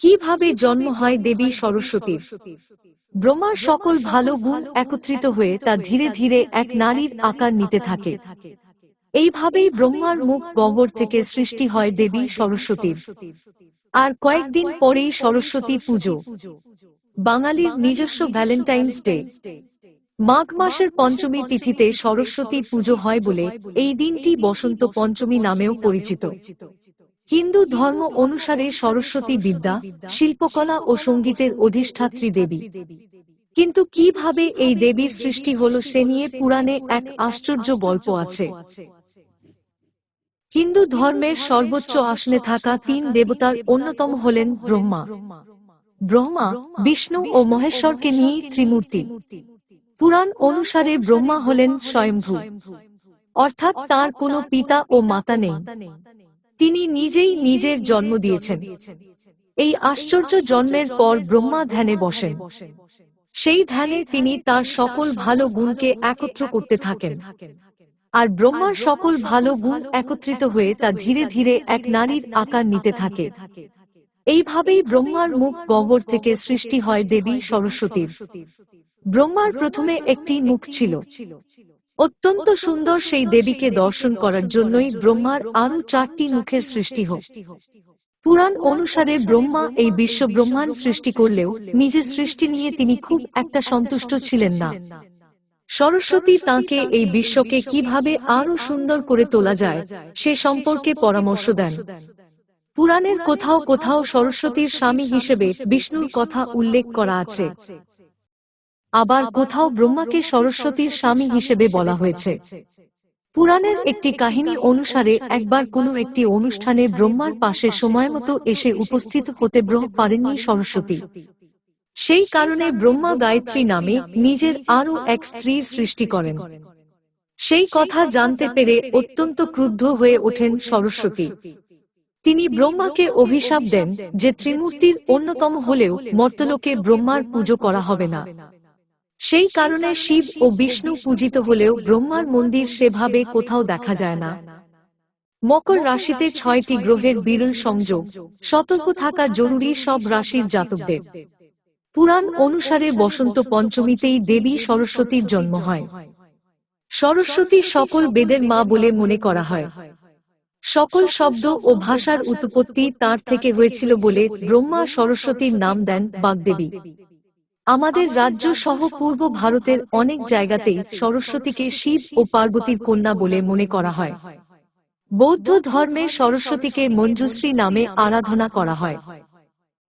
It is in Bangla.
কীভাবে জন্ম হয় দেবী সরস্বতীর ব্রহ্মার সকল ভালো গুণ একত্রিত হয়ে তা ধীরে ধীরে এক নারীর আকার নিতে থাকে। এইভাবেই ব্রহ্মার মুখ গহ্বর থেকে সৃষ্টি হয় দেবী সরস্বতীর। আর কয়েকদিন পরেই সরস্বতী পুজো। বাঙালির নিজস্ব ভ্যালেন্টাইন্স ডে। মাঘ মাসের পঞ্চমী তিথিতে সরস্বতী পুজো হয় বলে এই দিনটি বসন্ত পঞ্চমী নামেও পরিচিত। হিন্দু ধর্ম অনুসারে সরস্বতী বিদ্যা, শিল্পকলা ও সঙ্গীতের অধিষ্ঠাত্রী দেবী। কিন্তু কীভাবে এই দেবীর সৃষ্টি হল সে নিয়ে পুরাণে এক আশ্চর্য গল্প আছে। হিন্দু ধর্মের সর্বোচ্চ আসনে থাকা তিন দেবতার অন্যতম হলেন ব্রহ্মা। ব্রহ্মা, বিষ্ণু ও মহেশ্বরকে নিয়ে ত্রিমূর্তি। পুরাণ অনুসারে ব্রহ্মা হলেন স্বয়ংভূ অর্থাৎ তার কোনো পিতা ও মাতা নেই। তিনি নিজেই নিজের জন্ম দিয়েছেন। এই আশ্চর্য জন্মের পর ব্রহ্মা ধ্যানে বসেন। সেই ধ্যানে তিনি তার সকল ভালো গুণকে একত্র করতে থাকেন। আর ব্রহ্মার সকল ভালো গুণ একত্রিত হয়ে তা ধীরে ধীরে এক নারীর আকার নিতে থাকে। এইভাবেই ব্রহ্মার মুখ গহ্বর থেকে সৃষ্টি হয় দেবী সরস্বতীর। ব্রহ্মার প্রথমে একটি মুখ ছিল। অত্যন্ত সুন্দর সেই দেবীকে দর্শন করার জন্যই ব্রহ্মার আরও চারটি মুখের সৃষ্টি হোক। পুরাণ অনুসারে ব্রহ্মা এই বিশ্ব ব্রহ্মাণ্ড সৃষ্টি করলেও নিজের সৃষ্টি নিয়ে তিনি খুব একটা সন্তুষ্ট ছিলেন না। সরস্বতী তাকে এই বিশ্বকে কীভাবে আরও সুন্দর করে তোলা যায় সে সম্পর্কে পরামর্শ দেন। পুরাণের কোথাও কোথাও সরস্বতীর স্বামী হিসেবে বিষ্ণুর কথা উল্লেখ করা আছে। আবার কোথাও ব্রহ্মাকে সরস্বতীর স্বামী হিসেবে বলা হয়েছে। পুরাণের একটি কাহিনী অনুসারে একবার কোনো একটি অনুষ্ঠানে ব্রহ্মার পাশে সময় মতো এসে উপস্থিত হতে ব্রহ পারেননি সরস্বতী। সেই কারণে ব্রহ্মা গায়ত্রী নামে নিজের আরও এক স্ত্রীর সৃষ্টি করেন। সেই কথা জানতে পেরে অত্যন্ত ক্রুদ্ধ হয়ে ওঠেন সরস্বতী। তিনি ব্রহ্মাকে অভিশাপ দেন যে ত্রিমূর্তির অন্যতম হলেও মর্তলোকে ব্রহ্মার পুজো করা হবে না সেই কারণে শিব ও বিষ্ণু পূজিত হলেও ব্রহ্মার মন্দির সেভাবে কোথাও দেখা যায় না। মকর রাশিতে ছয়টি গ্রহের বিরল সংযোগ, সতর্ক থাকা জরুরি সব রাশির জাতকদের। পুরাণ অনুসারে বসন্ত পঞ্চমীতেই দেবী সরস্বতীর জন্ম হয়। সরস্বতী সকল বেদের মা বলে মনে করা হয়। সকল শব্দ ও ভাষার উৎপত্তি তার থেকে হয়েছিল বলে ব্রহ্মা সরস্বতীর নাম দেন বাগদেবী। আমাদের রাজ্য সহ পূর্ব ভারতের অনেক জায়গাতেই সরস্বতীকে শিব ও পার্বতীর কন্যা বলে মনে করা হয়। বৌদ্ধ ধর্মে সরস্বতীকে মঞ্জুশ্রী নামে আরাধনা করা হয়।